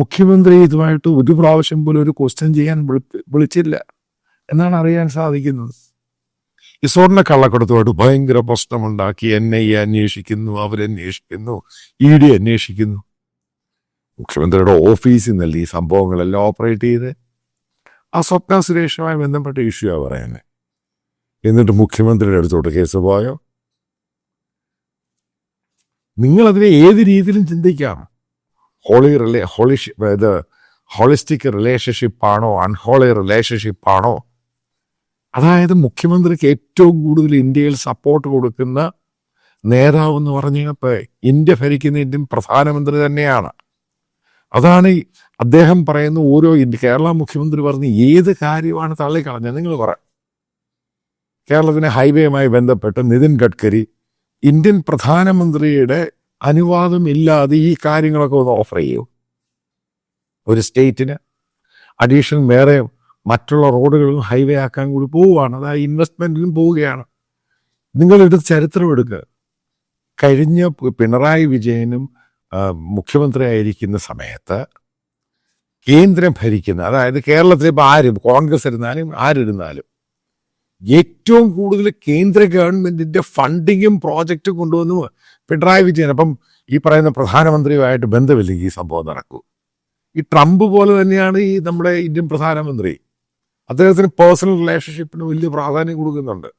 മുഖ്യമന്ത്രി ഇതുമായിട്ട് ഒരു പ്രാവശ്യം പോലും ഒരു ക്വസ്റ്റ്യൻ ചെയ്യാൻ വിളിച്ചില്ല എന്നാണ് അറിയാൻ സാധിക്കുന്നത്. ഈ കള്ളക്കടത്തുമായിട്ട് ഭയങ്കര പ്രശ്നമുണ്ടാക്കി എൻ ഐ എ അന്വേഷിക്കുന്നു അവരന്വേഷിക്കുന്നു ഇ ഡി അന്വേഷിക്കുന്നു. മുഖ്യമന്ത്രിയുടെ ഓഫീസിൽ നിന്നല്ല ഈ സംഭവങ്ങളെല്ലാം ഓപ്പറേറ്റ് ചെയ്ത് ആ സ്വപ്ന സുരേഷുമായി ബന്ധപ്പെട്ട ഇഷ്യൂ ആ പറയുന്നത് എന്നിട്ട് മുഖ്യമന്ത്രിയുടെ അടുത്തോട്ട് കേസ് പോയോ? നിങ്ങളതിനെ ഏത് രീതിയിലും ചിന്തിക്കാം. ഹോളി റിലേ ഹോളി ഇത് ഹോളിസ്റ്റിക് റിലേഷൻഷിപ്പ് ആണോ അൺഹോളി റിലേഷൻഷിപ്പ് ആണോ? അതായത് മുഖ്യമന്ത്രിക്ക് ഏറ്റവും കൂടുതൽ ഇന്ത്യയിൽ സപ്പോർട്ട് കൊടുക്കുന്ന നേതാവ് എന്ന് പറഞ്ഞു കഴിഞ്ഞപ്പോൾ ഇന്ത്യ ഭരിക്കുന്ന ഇന്ത്യൻ പ്രധാനമന്ത്രി തന്നെയാണ്. അതാണ് അദ്ദേഹം പറയുന്ന ഓരോ ഇന്ത്യ കേരള മുഖ്യമന്ത്രി പറഞ്ഞ് ഏത് കാര്യമാണ് തള്ളിക്കളഞ്ഞത്? നിങ്ങൾ പറ. കേരളത്തിലെ ഹൈവേയുമായി ബന്ധപ്പെട്ട് നിതിൻ ഗഡ്കരി ഇന്ത്യൻ പ്രധാനമന്ത്രിയുടെ അനുവാദം ഇല്ലാതെ ഈ കാര്യങ്ങളൊക്കെ ഒന്ന് ഓഫർ ചെയ്യൂ. ഒരു സ്റ്റേറ്റിന് അഡീഷണൽ വേറെ മറ്റുള്ള റോഡുകളും ഹൈവേ ആക്കാൻ കൂടി പോവുകയാണ്. അതായത് ഇൻവെസ്റ്റ്മെന്റിലും പോവുകയാണ്. നിങ്ങളെടുത്ത് ചരിത്രം എടുക്കുക കഴിഞ്ഞ പിണറായി വിജയനും മുഖ്യമന്ത്രി മുഖ്യമന്ത്രിയായിരിക്കുന്ന സമയത്ത് കേന്ദ്രം ഭരിക്കുന്ന അതായത് കേരളത്തിൽ ഇപ്പോൾ ആരും കോൺഗ്രസ് ഇരുന്നാലും ആരിരുന്നാലും ഏറ്റവും കൂടുതൽ കേന്ദ്ര ഗവൺമെന്റിന്റെ ഫണ്ടിങ്ങും പ്രോജക്റ്റും കൊണ്ടുവന്നു പിണറായി വിജയൻ. അപ്പം ഈ പറയുന്ന പ്രധാനമന്ത്രിയുമായിട്ട് ബന്ധമില്ല ഈ സംഭവം നടക്കൂ. ഈ ട്രംപ് പോലെ തന്നെയാണ് ഈ നമ്മുടെ ഇന്ത്യൻ പ്രധാനമന്ത്രി. അദ്ദേഹത്തിന് പേഴ്സണൽ റിലേഷൻഷിപ്പിന് വലിയ പ്രാധാന്യം കൊടുക്കുന്നുണ്ട്.